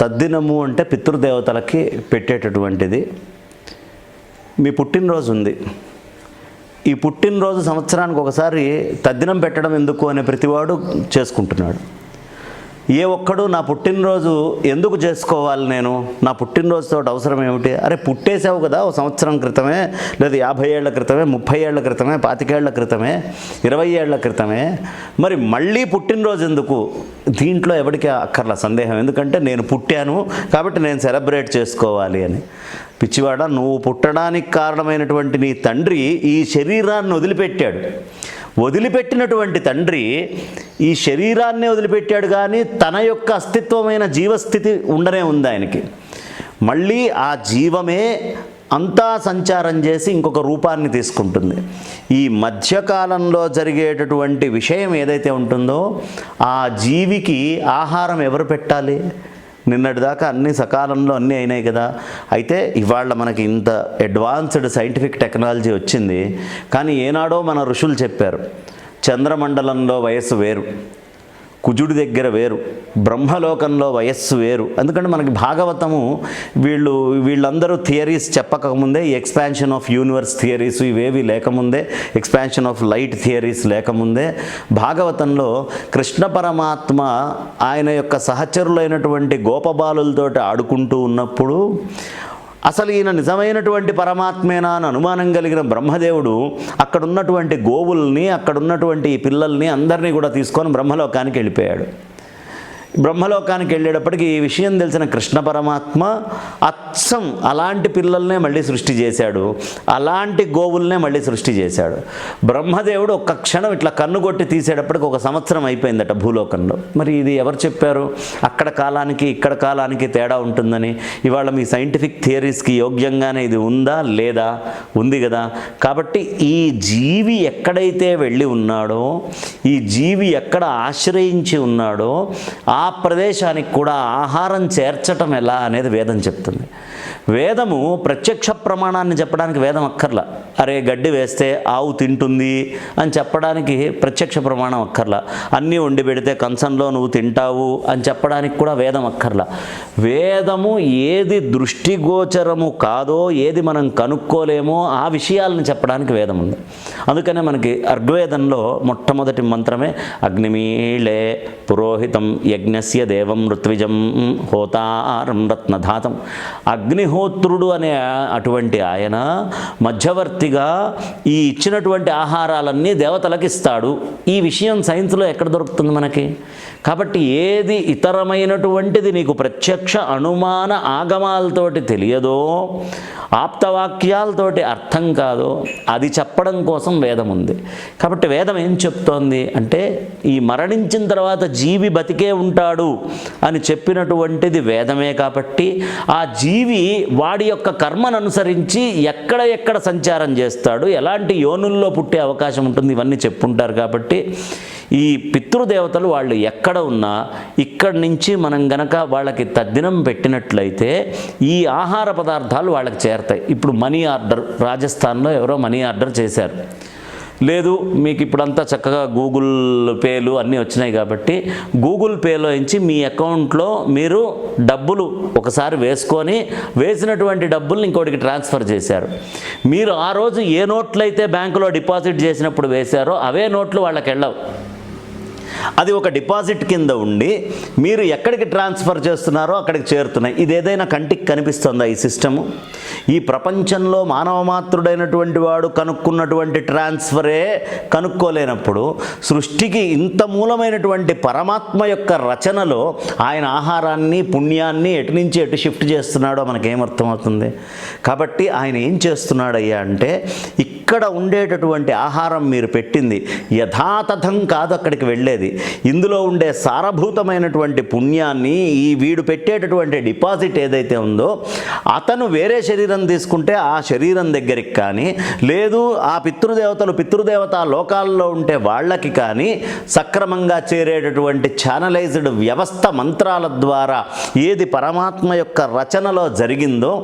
తద్దినము అంటే పితృదేవతలకి పెట్టేటటువంటిది. మీ పుట్టినరోజు ఉంది. ఈ పుట్టినరోజు సంవత్సరానికి ఒకసారి తద్దినం పెట్టడం ఎందుకు అనే ప్రతివాడు చేసుకుంటున్నాడు. ఏ ఒక్కడు నా పుట్టినరోజు ఎందుకు చేసుకోవాలి నేను? నా పుట్టినరోజుతో అవసరం ఏమిటి? అరే పుట్టేసావు కదా ఓ సంవత్సరం క్రితమే లేదా యాభై ఏళ్ళ క్రితమే ముప్పై ఏళ్ళ క్రితమే పాతికేళ్ళ క్రితమే ఇరవై ఏళ్ళ క్రితమే. మరి మళ్ళీ పుట్టినరోజు ఎందుకు? దీంట్లో ఎవరికి అక్కర్ల సందేహం? ఎందుకంటే నేను పుట్టాను కాబట్టి నేను సెలబ్రేట్ చేసుకోవాలి అని. పిచ్చివాడ నువ్వు పుట్టడానికి కారణమైనటువంటి నీ తండ్రి ఈ శరీరాన్ని వదిలిపెట్టాడు. వదిలిపెట్టినటువంటి తండ్రి ఈ శరీరాన్నే వదిలిపెట్టాడు కానీ తన యొక్క అస్తిత్వమైన జీవస్థితి ఉండనే ఉంది ఆయనకి. మళ్ళీ ఆ జీవమే అంతా సంచారం చేసి ఇంకొక రూపాన్ని తీసుకుంటుంది. ఈ మధ్యకాలంలో జరిగేటటువంటి విషయం ఏదైతే ఉంటుందో ఆ జీవికి ఆహారం ఎవరు పెట్టాలి? నిన్నటిదాకా అన్ని సకాలంలో అన్నీ అయినాయి కదా. అయితే ఇవాళ మనకి ఇంత అడ్వాన్స్డ్ సైంటిఫిక్ టెక్నాలజీ వచ్చింది. కానీ ఏనాడో మన ఋషులు చెప్పారు చంద్రమండలంలో వయస్సు వేరు. కుజుడి దగ్గర వేరు బ్రహ్మలోకంలో వయస్సు వేరు. ఎందుకంటే మనకి భాగవతము వీళ్ళు వీళ్ళందరూ థియరీస్ చెప్పకముందే ఎక్స్పాన్షన్ ఆఫ్ యూనివర్స్ థియరీస్ ఇవేవి లేకముందే ఎక్స్పాన్షన్ ఆఫ్ లైట్ థియరీస్ లేకముందే భాగవతంలో కృష్ణ పరమాత్మ ఆయన యొక్క సహచరులైనటువంటి గోపబాలులతోటి ఆడుకుంటూ ఉన్నప్పుడు అసలు ఈయన నిజమైనటువంటి పరమాత్మేనా అని అనుమానం కలిగిన బ్రహ్మదేవుడు అక్కడున్నటువంటి గోవుల్ని అక్కడున్నటువంటి ఈ పిల్లల్ని అందరినీ కూడా తీసుకొని బ్రహ్మలోకానికి వెళ్ళిపోయాడు. బ్రహ్మలోకానికి వెళ్ళేటప్పటికి ఈ విషయం తెలిసిన కృష్ణ పరమాత్మ అచ్చం అలాంటి పిల్లల్నే మళ్ళీ సృష్టి చేశాడు అలాంటి గోవుల్నే మళ్ళీ సృష్టి చేశాడు. బ్రహ్మదేవుడు ఒక్క క్షణం ఇట్లా కన్ను కొట్టి తీసేటప్పటికి ఒక సంవత్సరం అయిపోయిందట భూలోకంలో. మరి ఇది ఎవరు చెప్పారు? అక్కడ కాలానికి ఇక్కడ కాలానికి తేడా ఉంటుందని? ఇవాళ మీ సైంటిఫిక్ థియరీస్కి యోగ్యంగానే ఇది ఉందా లేదా? ఉంది కదా. కాబట్టి ఈ జీవి ఎక్కడైతే వెళ్ళి ఉన్నాడో ఈ జీవి ఎక్కడ ఆశ్రయించి ఉన్నాడో ఆ ప్రదేశానికి కూడా ఆహారం చేర్చటం ఎలా అనేది వేదం చెప్తుంది. వేదము ప్రత్యక్ష ప్రమాణాన్ని చెప్పడానికి వేదం అక్కర్లా. అరే గడ్డి వేస్తే ఆవు తింటుంది అని చెప్పడానికి ప్రత్యక్ష ప్రమాణం అక్కర్లా. అన్నీ వండి పెడితే కంచంలో నువ్వు తింటావు అని చెప్పడానికి కూడా వేదం అక్కర్లా. వేదము ఏది దృష్టిగోచరము కాదో ఏది మనం కనుక్కోలేమో ఆ విషయాలను చెప్పడానికి వేదం ఉంది. అందుకనే మనకి అర్గ్వేదంలో మొట్టమొదటి మంత్రమే అగ్నిమీళే పురోహితం యజ్ఞస్య దేవం ఋత్విజం హోతారం రత్నధాతం. అగ్నిహోత్రుడు అనే అటువంటి ఆయన మధ్యవర్తిగా ఈ ఇచ్చినటువంటి ఆహారాలన్నీ దేవతలకు ఇస్తాడు. ఈ విషయం సైన్స్లో ఎక్కడ దొరుకుతుంది మనకి? కాబట్టి ఏది ఇతరమైనటువంటిది నీకు ప్రత్యక్ష అనుమాన ఆగమాలతోటి తెలియదో ఆప్తవాక్యాలతోటి అర్థం కాదో అది చెప్పడం కోసం వేదం ఉంది. కాబట్టి వేదం ఏం చెప్తోంది అంటే ఈ మరణించిన తర్వాత జీవి బతికే ఉంటాడు అని చెప్పినటువంటిది వేదమే కాబట్టి ఆ జీవి వాడి యొక్క కర్మను అనుసరించి ఎక్కడ ఎక్కడ సంచారం చేస్తాడు ఎలాంటి యోనుల్లో పుట్టే అవకాశం ఉంటుంది ఇవన్నీ చెప్పుంటారు కాబట్టి ఈ పితృదేవతలు వాళ్ళు ఎక్కడ ఉన్నా ఇక్కడి నుంచి మనం గనక వాళ్ళకి తద్దినం పెట్టినట్లయితే ఈ ఆహార పదార్థాలు వాళ్ళకి చేరతాయి. ఇప్పుడు మనీ ఆర్డర్ రాజస్థాన్లో ఎవరో మనీ ఆర్డర్ చేశారు. లేదు మీకు ఇప్పుడంతా చక్కగా గూగుల్ పేలు అన్నీ వచ్చినాయి కాబట్టి గూగుల్ పేలో నుంచి మీ అకౌంట్లో మీరు డబ్బులు ఒకసారి వేసుకొని వేసినటువంటి డబ్బుల్ని ఇంకోటికి ట్రాన్స్ఫర్ చేశారు. మీరు ఆ రోజు ఏ నోట్లు అయితే బ్యాంకులో డిపాజిట్ చేసినప్పుడు వేశారో అవే నోట్లు వాళ్ళకి వెళ్ళవు అది ఒక డిపాజిట్ కింద ఉండి మీరు ఎక్కడికి ట్రాన్స్ఫర్ చేస్తున్నారో అక్కడికి చేరుతున్నాయి. ఇది ఏదైనా కంటికి కనిపిస్తుందా ఈ సిస్టము? ఈ ప్రపంచంలో మానవ మాత్రుడైనటువంటి వాడు కనుక్కున్నటువంటి ట్రాన్స్ఫరే కనుక్కోలేనప్పుడు సృష్టికి ఇంత మూలమైనటువంటి పరమాత్మ యొక్క రచనలో ఆయన ఆహారాన్ని పుణ్యాన్ని ఎటు నుంచి ఎటు షిఫ్ట్ చేస్తున్నాడో మనకేమర్థమవుతుంది కాబట్టి ఆయన ఏం చేస్తున్నాడయ్యా అంటే ఇక్కడ ఇక్కడ ఉండేటటువంటి ఆహారం మీరు పెట్టింది యథాతథం కాదు అక్కడికి వెళ్ళేది. ఇందులో ఉండే సారభూతమైనటువంటి పుణ్యాన్ని ఈ వీడు పెట్టేటటువంటి డిపాజిట్ ఏదైతే ఉందో అతను వేరే శరీరం తీసుకుంటే ఆ శరీరం దగ్గరికి కానీ లేదు ఆ పితృదేవతలు పితృదేవత లోకాల్లో ఉంటే వాళ్ళకి కానీ సక్రమంగా చేరేటటువంటి ఛానలైజ్డ్ వ్యవస్థ మంత్రాల ద్వారా ఏది పరమాత్మ యొక్క రచనలో జరిగిందో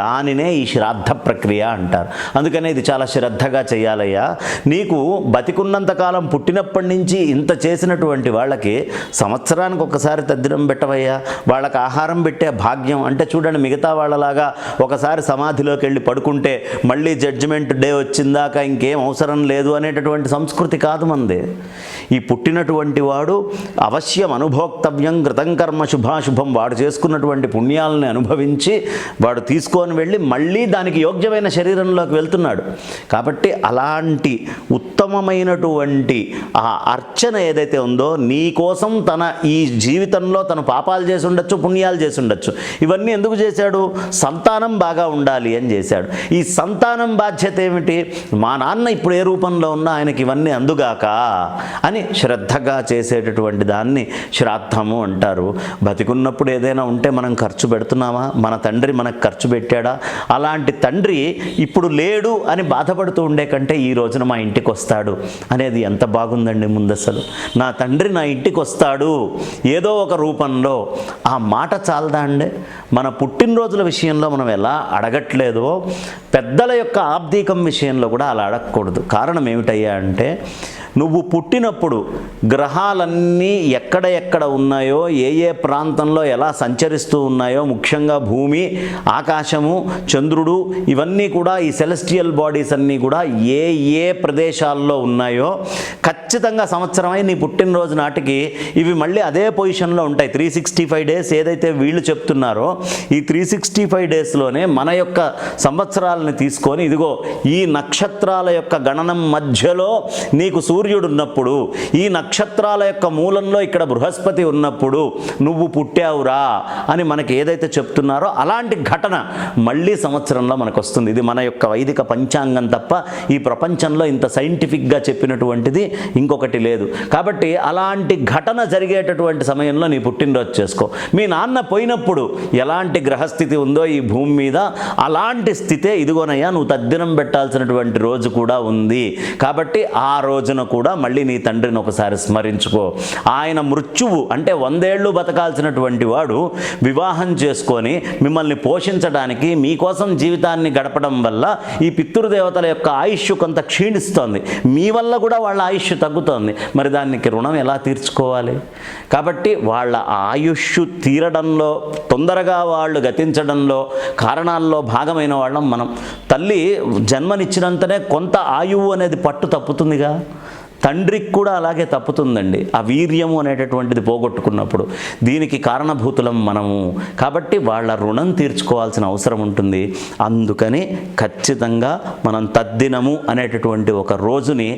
దానినే ఈ శ్రాద్ధ ప్రక్రియ అంటారు. అందుకనే ఇది చాలా శ్రద్ధ శ్రద్ధగా చేయాలయ్యా. నీకు బతికున్నంత కాలం పుట్టినప్పటి నుంచి ఇంత చేసినటువంటి వాళ్ళకి సంవత్సరానికి ఒకసారి తద్దినం పెట్టవయ్యా. వాళ్ళకి ఆహారం పెట్టే భాగ్యం అంటే చూడండి మిగతా వాళ్ళలాగా ఒకసారి సమాధిలోకి వెళ్ళి పడుకుంటే మళ్ళీ జడ్జిమెంట్ డే వచ్చిందాక ఇంకేం అవసరం లేదు అనేటటువంటి సంస్కృతి కాదు మంది. ఈ పుట్టినటువంటి వాడు అవశ్యం అనుభోక్తవ్యం కృతం కర్మ శుభాశుభం వాడు చేసుకున్నటువంటి పుణ్యాలని అనుభవించి వాడు తీసుకొని వెళ్ళి మళ్ళీ దానికి యోగ్యమైన శరీరంలోకి వెళ్తున్నాడు. కాబట్టి కాబట్టి అలాంటి ఉత్తమమైనటువంటి ఆ అర్చన ఏదైతే ఉందో నీ కోసం తన ఈ జీవితంలో తను పాపాలు చేసి ఉండొచ్చు పుణ్యాలు చేసి ఉండొచ్చు. ఇవన్నీ ఎందుకు చేశాడు? సంతానం బాగా ఉండాలి అని చేశాడు. ఈ సంతానం బాధ్యత ఏమిటి? మా నాన్న ఇప్పుడు ఏ రూపంలో ఉన్నా ఆయనకి ఇవన్నీ అందుగాక అని శ్రద్ధగా చేసేటటువంటి దాన్ని శ్రాద్ధము అంటారు. బతికున్నప్పుడు ఏదైనా ఉంటే మనం ఖర్చు పెడుతున్నామా? మన తండ్రి మనకు ఖర్చు పెట్టాడా? అలాంటి తండ్రి ఇప్పుడు లేడు అని బాధపడుతూ ఉండే కంటే ఈ రోజున మా ఇంటికి వస్తాడు అనేది ఎంత బాగుందండి ముందు అసలు నా తండ్రి నా ఇంటికి వస్తాడు ఏదో ఒక రూపంలో. ఆ మాట చాలదా అండి? మన పుట్టినరోజుల విషయంలో మనం ఎలా అడగట్లేదో పెద్దల యొక్క ఆబ్దీకం విషయంలో కూడా అలా అడగకూడదు. కారణం ఏమిటయ్యా అంటే నువ్వు పుట్టినప్పుడు గ్రహాలన్నీ ఎక్కడ ఎక్కడ ఉన్నాయో ఏ ఏ ప్రాంతంలో ఎలా సంచరిస్తూ ఉన్నాయో ముఖ్యంగా భూమి ఆకాశము చంద్రుడు ఇవన్నీ కూడా ఈ సెలెస్టియల్ బాడీస్ అన్నీ కూడా ఏ ఏ ప్రదేశాల్లో ఉన్నాయో ఖచ్చితంగా సంవత్సరమై నీ పుట్టినరోజు నాటికి ఇవి మళ్ళీ అదే పొజిషన్లో ఉంటాయి. త్రీ సిక్స్టీ ఫైవ్ డేస్ ఏదైతే వీళ్ళు చెప్తున్నారో ఈ త్రీ సిక్స్టీ ఫైవ్ డేస్లోనే మన యొక్క సంవత్సరాలని తీసుకొని ఇదిగో ఈ నక్షత్రాల యొక్క గణనం మధ్యలో నీకు సూర్యుడు ఉన్నప్పుడు ఈ నక్షత్రాల యొక్క మూలంలో ఇక్కడ బృహస్పతి ఉన్నప్పుడు నువ్వు పుట్టావురా అని మనకి ఏదైతే చెప్తున్నారో అలాంటి ఘటన మళ్ళీ సంవత్సరంలో మనకు వస్తుంది ఇది మన యొక్క వైదిక పంచాంగం తప్ప ఈ ప్రపంచంలో ఇంత సైంటిఫిక్గా చెప్పినటువంటిది ఇంకొకటి లేదు. కాబట్టి అలాంటి ఘటన జరిగేటటువంటి సమయంలో నీ పుట్టినరోజు చేసుకో. మీ నాన్న పోయినప్పుడు ఎలాంటి గ్రహస్థితి ఉందో ఈ భూమి మీద అలాంటి స్థితే ఇదిగోనయ్యా నువ్వు తద్దినం పెట్టాల్సినటువంటి రోజు కూడా ఉంది. కాబట్టి ఆ రోజున కూడా మళ్ళీ నీ తండ్రిని ఒకసారి స్మరించుకో. ఆయన మృత్యువు అంటే వందేళ్ళు బతకాల్సినటువంటి వాడు వివాహం చేసుకొని మిమ్మల్ని పోషించడానికి మీకోసం జీవితాన్ని గడపడం వల్ల ఈ పితృదేవతల యొక్క ఆయుష్ కొంత క్షీణిస్తోంది. మీ వల్ల కూడా వాళ్ళ ఆయుష్ తగ్గుతోంది. మరి దానికి రుణం ఎలా తీర్చుకోవాలి? కాబట్టి వాళ్ళ ఆయుష్ తీరడంలో తొందరగా వాళ్ళు గతించడంలో కారణాల్లో భాగమైన వాళ్ళం మనం. తల్లి జన్మనిచ్చినంతనే కొంత ఆయువు అనేది పట్టు తప్పుతుందిగా. తండ్రికి కూడా అలాగే తప్పుతుందండి. ఆ వీర్యము అనేటటువంటిది పోగొట్టుకున్నప్పుడు దీనికి కారణభూతులం మనము. కాబట్టి వాళ్ళ రుణం తీర్చుకోవాల్సిన అవసరం ఉంటుంది. అందుకని ఖచ్చితంగా మనం తద్దినము అనేటటువంటి ఒక రోజుని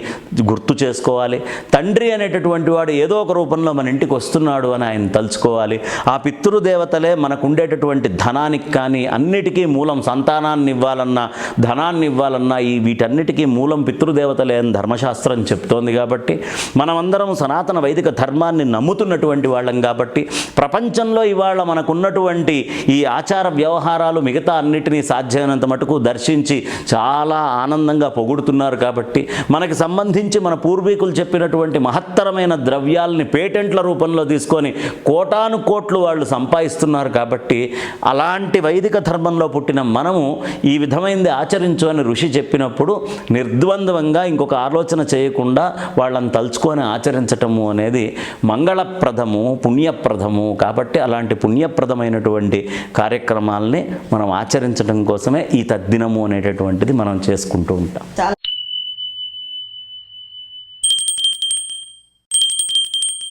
గుర్తు చేసుకోవాలి. తండ్రి అనేటటువంటి వాడు ఏదో ఒక రూపంలో మన ఇంటికి వస్తున్నాడు అని ఆయన తలుచుకోవాలి. ఆ పితృదేవతలే మనకు ఉండేటటువంటి ధనానికి కానీ అన్నిటికీ మూలం సంతానాన్ని ఇవ్వాలన్నా ధనాన్ని ఇవ్వాలన్నా ఈ వీటన్నిటికీ మూలం పితృదేవతలే అని ధర్మశాస్త్రం చెప్తోంది కాబట్టి మనమందరం సనాతన వైదిక ధర్మాన్ని నమ్ముతున్నటువంటి వాళ్ళం కాబట్టి ప్రపంచంలో ఇవాళ మనకున్నటువంటి ఈ ఆచార వ్యవహారాలు మిగతా అన్నిటినీ సాధ్యమైనంత మటుకు దర్శించి చాలా ఆనందంగా పొగుడుతున్నారు కాబట్టి మనకి సంబంధించి మన పూర్వీకులు చెప్పినటువంటి మహత్తరమైన ద్రవ్యాలని పేటెంట్ల రూపంలో తీసుకొని కోటాను కోట్లు వాళ్ళు సంపాదిస్తున్నారు కాబట్టి అలాంటి వైదిక ధర్మంలో పుట్టిన మనము ఈ విధమైనది ఆచరించు అని ఋషి చెప్పినప్పుడు నిర్ద్వంద్వంగా ఇంకొక ఆలోచన చేయకుండా వాళ్ళని తలుచుకొని ఆచరించటము అనేది మంగళప్రదము పుణ్యప్రదము. కాబట్టి అలాంటి పుణ్యప్రదమైనటువంటి కార్యక్రమాల్ని మనం ఆచరించడం కోసమే ఈ తద్దినము అనేటటువంటిది మనం చేసుకుంటూ ఉంటాం.